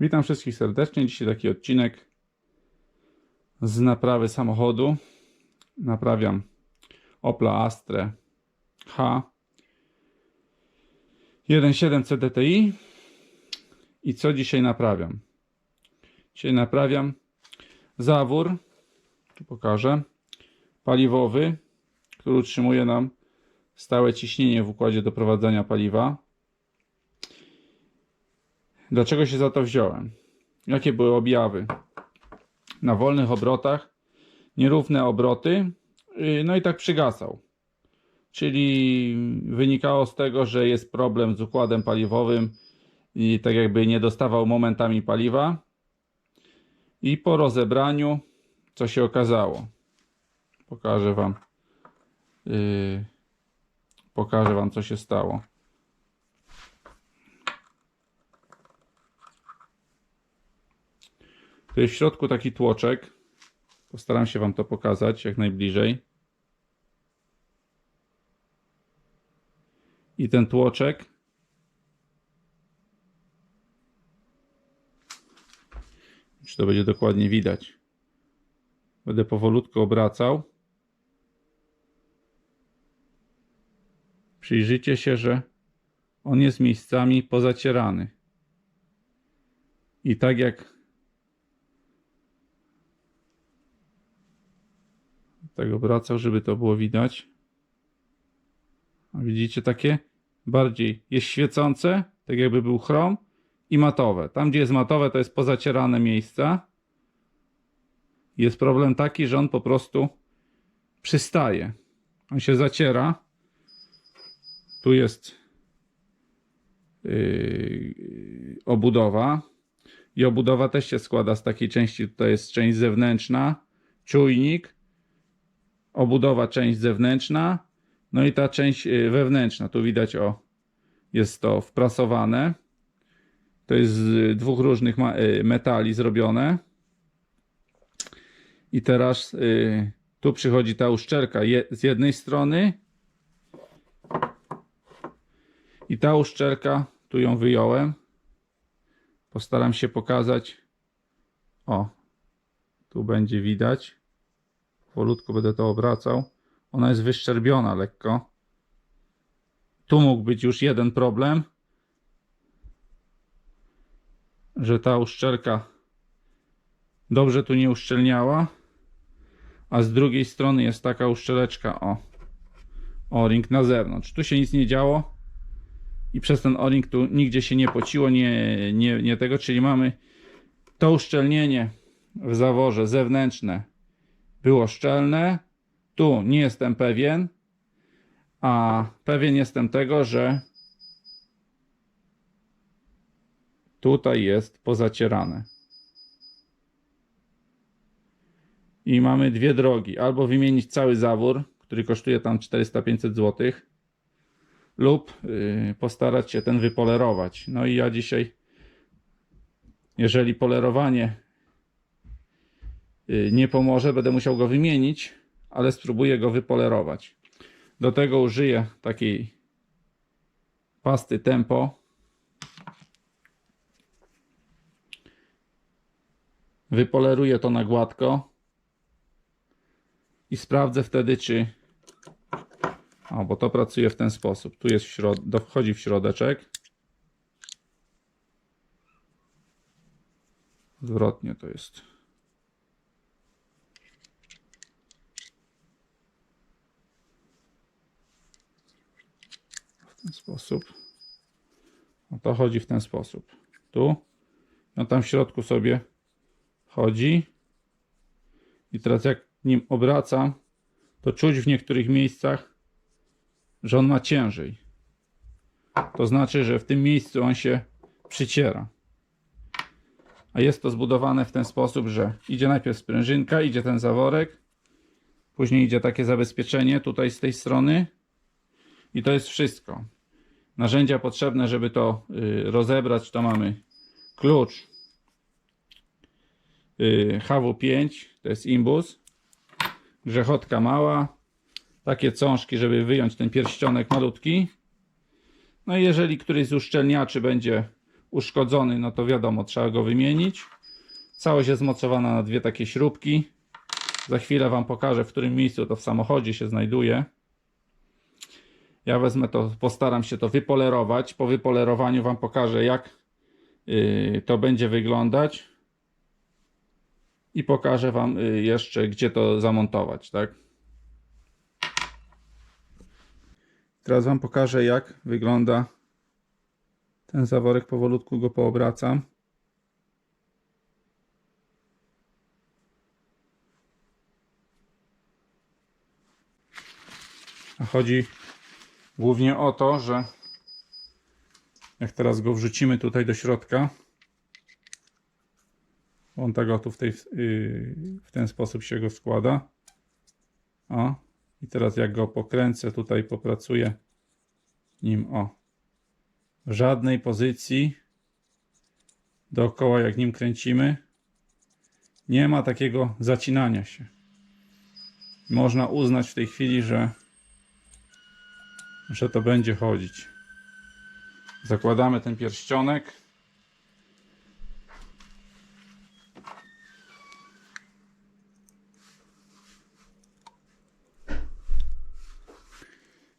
Witam wszystkich serdecznie. Dzisiaj taki odcinek z naprawy samochodu. Naprawiam Opla Astra H 1.7 CDTI. I co dzisiaj naprawiam? Dzisiaj naprawiam zawór, tu pokażę, paliwowy, który utrzymuje nam stałe ciśnienie w układzie doprowadzania paliwa. Dlaczego się za to wziąłem? Jakie były objawy? Na wolnych obrotach nierówne obroty, yy, no i tak przygasał. Czyli wynikało z tego, że jest problem z układem paliwowym i tak jakby nie dostawał momentami paliwa. I po rozebraniu, co się okazało? Pokażę Wam. Yy, pokażę Wam, co się stało. Tu jest w środku taki tłoczek. Postaram się Wam to pokazać jak najbliżej. I ten tłoczek czy to będzie dokładnie widać. Będę powolutku obracał. Przyjrzyjcie się, że on jest miejscami pozacierany. I tak jak tak obracał, żeby to było widać. Widzicie takie? Bardziej jest świecące, tak jakby był chrom i matowe. Tam, gdzie jest matowe, to jest pozacierane miejsca. Jest problem taki, że on po prostu przystaje. On się zaciera. Tu jest yy, obudowa. I obudowa też się składa z takiej części. Tutaj jest część zewnętrzna, czujnik, obudowa część zewnętrzna, no i ta część yy, wewnętrzna. Tu widać, o, jest to wprasowane. To jest z dwóch różnych y, metali zrobione. I teraz y, tu przychodzi ta uszczelka z jednej strony. I ta uszczelka, tu ją wyjąłem. Postaram się pokazać. O, tu będzie widać. Powolutku będę to obracał. Ona jest wyszczerbiona lekko. Tu mógł być już jeden problem że ta uszczelka dobrze tu nie uszczelniała, a z drugiej strony jest taka uszczeleczka, o, o-ring na zewnątrz. Tu się nic nie działo i przez ten o-ring tu nigdzie się nie pociło, nie, nie, nie tego, czyli mamy to uszczelnienie w zaworze zewnętrzne było szczelne, tu nie jestem pewien, a pewien jestem tego, że tutaj jest pozacierane. I mamy dwie drogi. Albo wymienić cały zawór, który kosztuje tam 400-500 zł, lub yy, postarać się ten wypolerować. No i ja dzisiaj, jeżeli polerowanie nie pomoże, będę musiał go wymienić, ale spróbuję go wypolerować. Do tego użyję takiej pasty Tempo wypoleruję to na gładko i sprawdzę wtedy, czy. O, bo to pracuje w ten sposób. Tu jest w środ... wchodzi w środeczek. Zwrotnie to jest. W ten sposób. O to chodzi w ten sposób. Tu. No tam w środku sobie chodzi. I teraz jak nim obracam, to czuć w niektórych miejscach, że on ma ciężej. To znaczy, że w tym miejscu on się przyciera. A jest to zbudowane w ten sposób, że idzie najpierw sprężynka, idzie ten zaworek, później idzie takie zabezpieczenie tutaj z tej strony i to jest wszystko. Narzędzia potrzebne, żeby to y, rozebrać, to mamy klucz y, HW5, to jest imbus, grzechotka mała, takie cążki, żeby wyjąć ten pierścionek malutki. No i jeżeli któryś z uszczelniaczy będzie uszkodzony, no to wiadomo, trzeba go wymienić. Całość jest mocowana na dwie takie śrubki. Za chwilę Wam pokażę, w którym miejscu to w samochodzie się znajduje. Ja wezmę to, postaram się to wypolerować. Po wypolerowaniu Wam pokażę, jak yy, to będzie wyglądać. I pokażę Wam yy, jeszcze, gdzie to zamontować, tak? Teraz Wam pokażę, jak wygląda ten zaworek. Powolutku go poobracam. A chodzi głównie o to, że jak teraz go wrzucimy tutaj do środka, on tak oto w, tej, yy, w ten sposób się go składa. O. I teraz jak go pokręcę, tutaj popracuję nim o. W żadnej pozycji dookoła jak nim kręcimy nie ma takiego zacinania się. Można uznać w tej chwili, że że to będzie chodzić. Zakładamy ten pierścionek.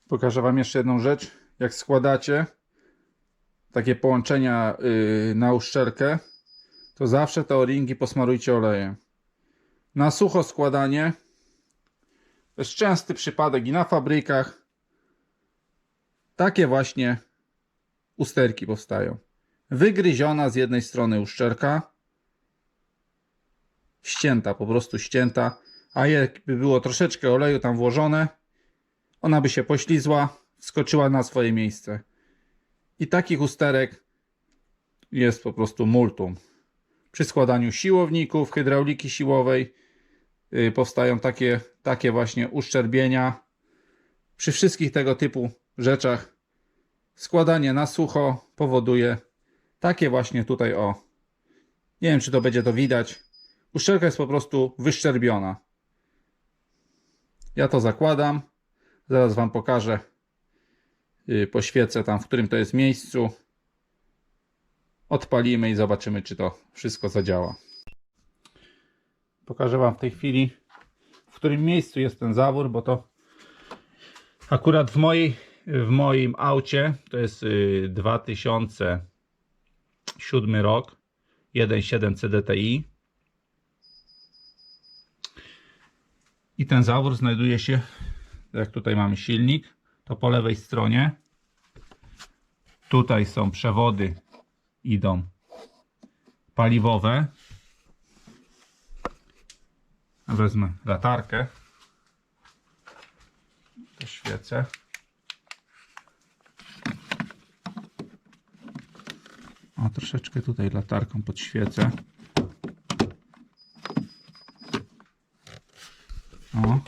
Pokażę Wam jeszcze jedną rzecz. Jak składacie takie połączenia yy, na uszczelkę, to zawsze te o-ringi posmarujcie olejem. Na sucho składanie to jest częsty przypadek i na fabrykach takie właśnie usterki powstają. Wygryziona z jednej strony uszczelka, ścięta, po prostu ścięta, a jakby było troszeczkę oleju tam włożone, ona by się poślizła, wskoczyła na swoje miejsce. I takich usterek jest po prostu multum. Przy składaniu siłowników, hydrauliki siłowej yy, powstają takie, takie właśnie uszczerbienia. Przy wszystkich tego typu rzeczach składanie na sucho powoduje takie właśnie tutaj o. Nie wiem, czy to będzie to widać. Uszczelka jest po prostu wyszczerbiona. Ja to zakładam. Zaraz Wam pokażę. Yy, Poświecę tam, w którym to jest miejscu. Odpalimy i zobaczymy, czy to wszystko zadziała. Pokażę Wam w tej chwili, w którym miejscu jest ten zawór, bo to akurat w mojej w moim aucie to jest y, 2007 rok 1.7 CDTI i. Ten zawór znajduje się jak tutaj mamy silnik to po lewej stronie. Tutaj są przewody idą paliwowe. Wezmę latarkę. To świecę O, troszeczkę tutaj latarką podświecę. O.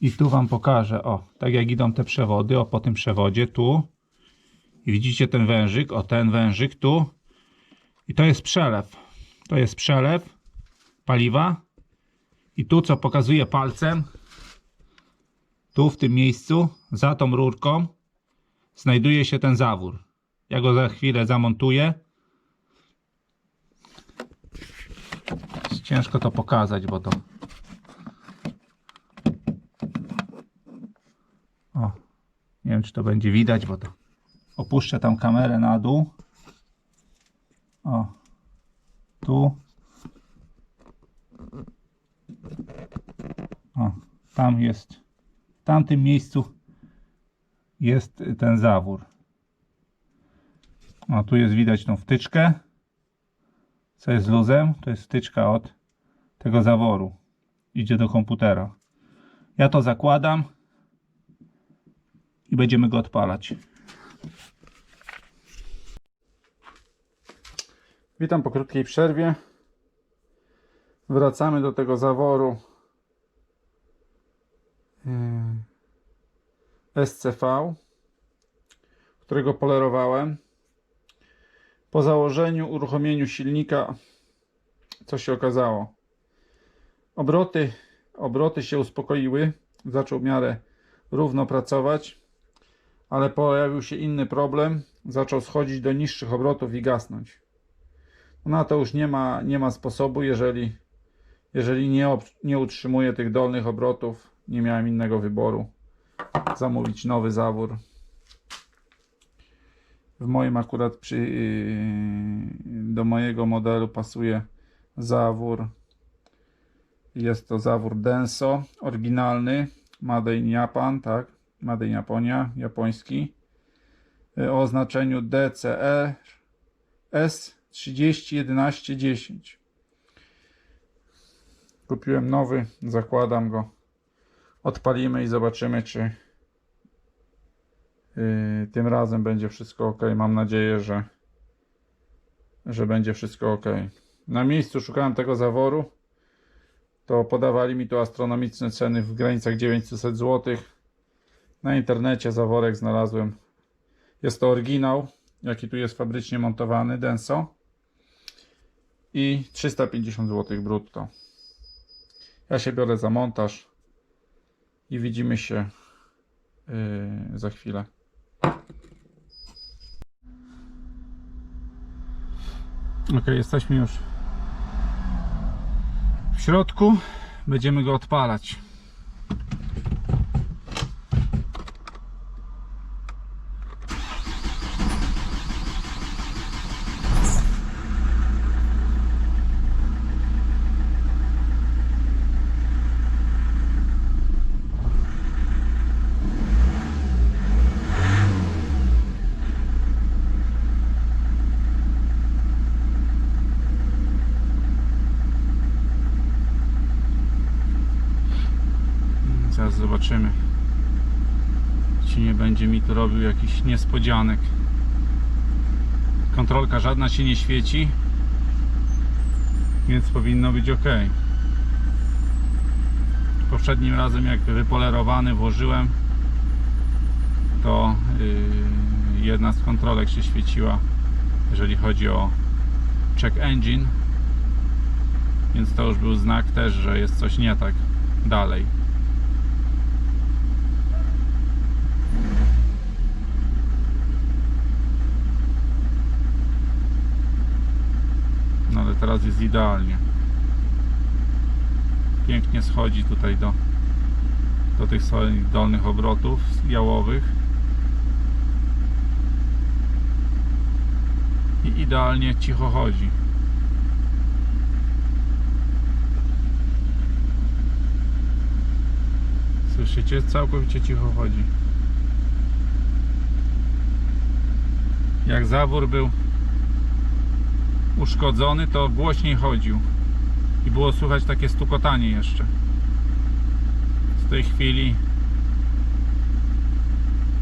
I tu Wam pokażę, o, tak jak idą te przewody, o, po tym przewodzie, tu. I widzicie ten wężyk, o, ten wężyk tu. I to jest przelew. To jest przelew paliwa. I tu, co pokazuję palcem, tu w tym miejscu, za tą rurką, znajduje się ten zawór. Ja go za chwilę zamontuję. Ciężko to pokazać, bo to. O, nie wiem, czy to będzie widać, bo to. Opuszczę tam kamerę na dół. O, tu. O, tam jest. W tamtym miejscu jest ten zawór. O, tu jest widać tą wtyczkę, co jest luzem. To jest wtyczka od tego zaworu. Idzie do komputera. Ja to zakładam i będziemy go odpalać. Witam po krótkiej przerwie. Wracamy do tego zaworu yy, SCV, którego polerowałem. Po założeniu, uruchomieniu silnika, co się okazało? Obroty, obroty się uspokoiły, zaczął w miarę równo pracować, ale pojawił się inny problem. zaczął schodzić do niższych obrotów i gasnąć. Na to już nie ma, nie ma sposobu, jeżeli, jeżeli nie, nie utrzymuje tych dolnych obrotów. Nie miałem innego wyboru. Zamówić nowy zawór. W moim akurat przy, yy, do mojego modelu pasuje zawór. Jest to zawór Denso, oryginalny, Made in Japan, tak? Made in Japonia, japoński. Yy, O oznaczeniu DCE S301110. Kupiłem nowy, zakładam go. Odpalimy i zobaczymy, czy tym razem będzie wszystko ok. Mam nadzieję, że, że będzie wszystko ok. Na miejscu szukałem tego zaworu. To podawali mi tu astronomiczne ceny w granicach 900 zł. Na internecie zaworek znalazłem. Jest to oryginał, jaki tu jest fabrycznie montowany, Denso. I 350 zł brutto. Ja się biorę za montaż i widzimy się yy, za chwilę. Ok, jesteśmy już w środku. Będziemy go odpalać. Zaraz zobaczymy. Czy nie będzie mi tu robił jakichś niespodzianek. Kontrolka żadna się nie świeci. Więc powinno być ok. Poprzednim razem jak wypolerowany włożyłem to yy, jedna z kontrolek się świeciła jeżeli chodzi o check engine więc to już był znak też, że jest coś nie tak dalej ale teraz jest idealnie. Pięknie schodzi tutaj do, do tych swoich dolnych obrotów jałowych. I idealnie cicho chodzi. Słyszycie? Całkowicie cicho chodzi. Jak zawór był uszkodzony, to głośniej chodził. I było słychać takie stukotanie jeszcze. W tej chwili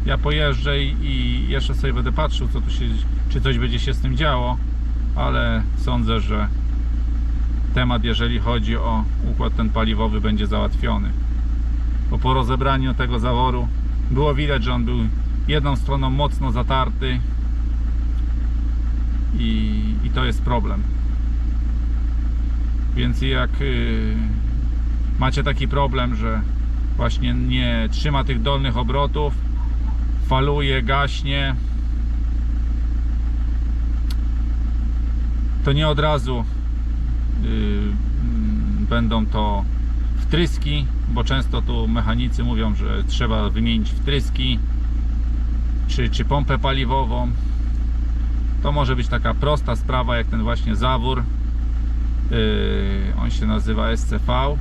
ja pojeżdżę i, jeszcze sobie będę patrzył, co tu się, czy coś będzie się z tym działo, ale sądzę, że temat, jeżeli chodzi o układ ten paliwowy, będzie załatwiony. Bo po rozebraniu tego zaworu było widać, że on był jedną stroną mocno zatarty, i, i to jest problem. Więc jak y, macie taki problem, że właśnie nie trzyma tych dolnych obrotów, faluje, gaśnie, to nie od razu y, mm, będą to wtryski, bo często tu mechanicy mówią, że trzeba wymienić wtryski czy, czy pompę paliwową to może być taka prosta sprawa jak ten właśnie zawór. Yy, on się nazywa SCV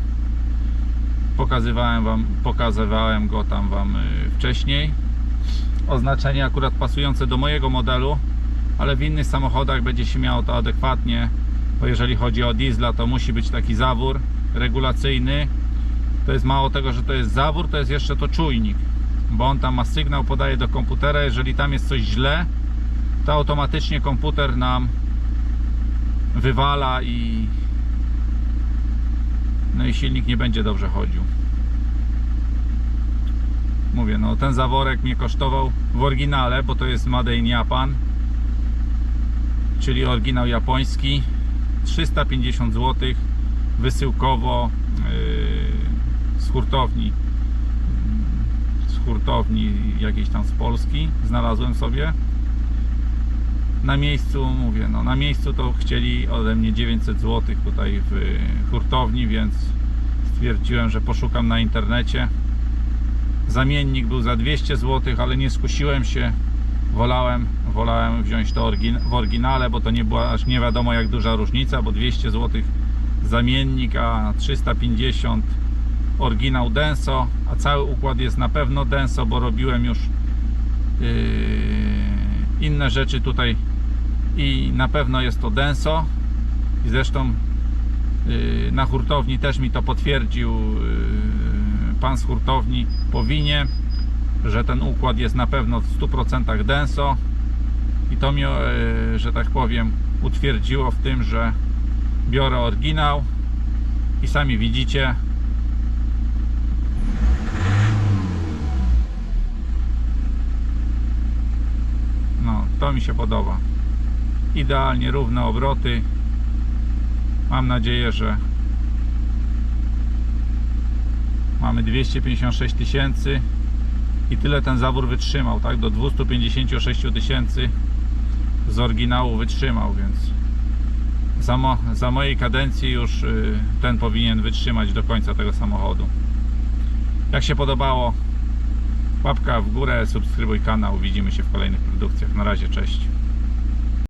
pokazywałem wam pokazywałem go tam wam yy, wcześniej. Oznaczenie akurat pasujące do mojego modelu ale w innych samochodach będzie się miało to adekwatnie bo jeżeli chodzi o diesla to musi być taki zawór regulacyjny. To jest mało tego, że to jest zawór to jest jeszcze to czujnik bo on tam ma sygnał, podaje do komputera. Jeżeli tam jest coś źle to automatycznie komputer nam wywala i no i silnik nie będzie dobrze chodził. Mówię, no ten zaworek mnie kosztował w oryginale, bo to jest Made in Japan czyli oryginał japoński. 350 zł wysyłkowo yy, z hurtowni. Z hurtowni jakiejś tam z Polski znalazłem sobie na miejscu, mówię, no na miejscu to chcieli ode mnie 900 zł tutaj w hurtowni, więc stwierdziłem, że poszukam na internecie. Zamiennik był za 200 zł, ale nie skusiłem się. Wolałem, wolałem wziąć to orygin- w oryginale, bo to nie była aż nie wiadomo jak duża różnica, bo 200 zł zamiennik, a 350 oryginał Denso, a cały układ jest na pewno Denso, bo robiłem już yy, inne rzeczy tutaj i na pewno jest to Denso. I zresztą yy, na hurtowni też mi to potwierdził yy, pan z hurtowni po winie, że ten układ jest na pewno w 100% Denso. I to mnie, yy, że tak powiem, utwierdziło w tym, że biorę oryginał. I sami widzicie no to mi się podoba. Idealnie równe obroty. Mam nadzieję, że mamy 256 tysięcy i tyle ten zawór wytrzymał tak? Do 256 tysięcy z oryginału wytrzymał więc za, mo, za mojej kadencji już y, ten powinien wytrzymać do końca tego samochodu. Jak się podobało, łapka w górę, subskrybuj kanał. Widzimy się w kolejnych produkcjach. Na razie, cześć.